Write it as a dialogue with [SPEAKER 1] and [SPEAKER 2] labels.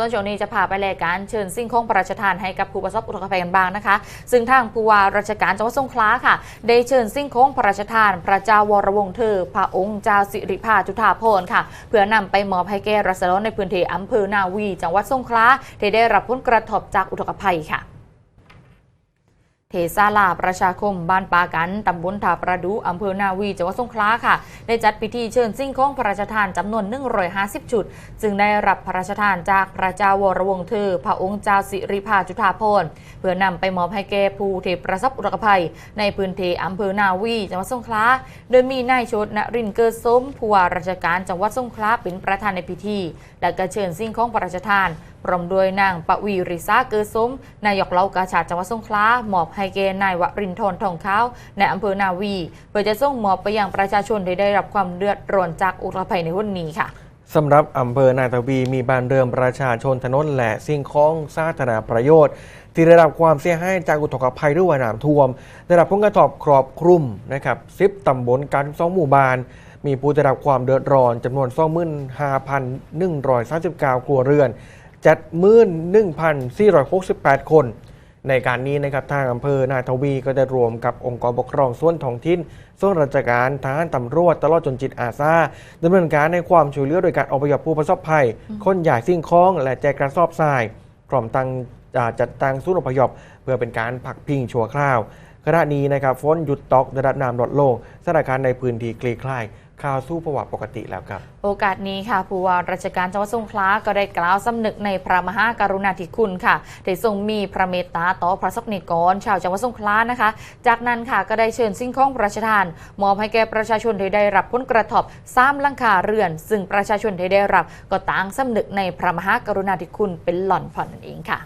[SPEAKER 1] ส่วนช่วงนี้จะพาไปแลกการเชิญสิ่งของพระราชทานให้กับผู้ประสบอุทกภัยกันบ้างนะคะ ซึ่งทางผู้ว่าราชการจังหวัดสงขลาค่ะ ได้เชิญสิ่งของพระราชทาน พระเจ้าวรวงศ์เธอ พระองค์เจ้าสิริภาจุฑาภรณ์ค่ะ เพื่อนำไปมอบให้แก่รัศดรในพื้นที่อำเภอนาวี จังหวัดสงขลาที่ได้รับผลกระทบจากอุทกภัยค่ะ เทศาลาประชาคมบ้านปากัน ตำบลถาประดูอำเภอนาวีจังหวัดสงขลาค่ะ ได้จัดพิธีเชิญสิ่งของพระราชทานจำนวน 150 ชุด จึงได้รับพระราชทานจากพระเจ้าวรวงศ์เธอ พระองค์เจ้าสิริภาจุฑาภรณ์เพื่อนำไปมอบให้แก่ผู้ที่ประสบอุทกภัย ในพื้นที่อำเภอนาวีจังหวัดสงขลา โดยมีนายชดนรินเกิดสมผู้ว่าราชการจังหวัดสงขลาเป็นประธานในพิธี และก็เชิญสิ่งของพระราชทาน พร้อมด้วยนางปวีริซาเกิดสมนายกเล่ากาชาดจังหวัดสงขลามอบให้แก่นายวรินทร์ทองขาวในอำเภอนาวีเพื่อจะส่งมอบไปยังประชาชนที่ได้รับความเดือดร้อนจากอุทกภัยในวันนี้ค่ะ
[SPEAKER 2] สำหรับอำเภอนาทวีมีบ้านเรือนประชาชนถนนและสิ่งของสาธารณประโยชน์ ที่ได้รับความเสียหายจากอุทกภัยหรือว่าน้ำท่วม ได้รับผลกระทบครอบคลุมนะครับสิบตำบลการสองหมู่บ้าน มีผู้ได้รับความเดือดร้อนจำนวน 25,139 ครัวเรือน 71,468 คน ในการนี้นะครับทางอำเภอนาทวีก็ได้รวมกับองค์กรปกครองส่วนท้องถิ่น ส่วนราชการทหารตำรวจตลอดจนจิตอาสาดำเนินการในความช่วยเหลือโดยการอพยพผู้ประสบภัย คนใหญ่สิ่งของและแจกกระสอบทรายพร้อมตั้งจัดตั้งศูนย์อพยพเพื่อเป็นการพักพิงชั่วคราวขณะนี้นะครับฝนหยุดตกระดับน้ำลดลงสถานการณ์ในพื้นที่คลี่คลาย ข่าวสู้ภาวะปกติแล้วครับ
[SPEAKER 1] โอกาสนี้ค่ะผู้ว่าราชการจังหวัดสงขลาก็ได้กล่าวสำนึกในพระมหากรุณาธิคุณค่ะได้ทรงมีพระเมตตาต่อพระสกนิกรชาวจังหวัดสงขลานะคะ จากนั้นค่ะก็ได้เชิญสิ่งของพระราชทานมอบให้แก่ประชาชนที่ได้รับผลกระทบซ้ำลังคาเรือน ซึ่งประชาชนที่ได้รับก็ต่างสำนึกในพระมหากรุณาธิคุณเป็นหล่อนผ่อนนั่นเองค่ะ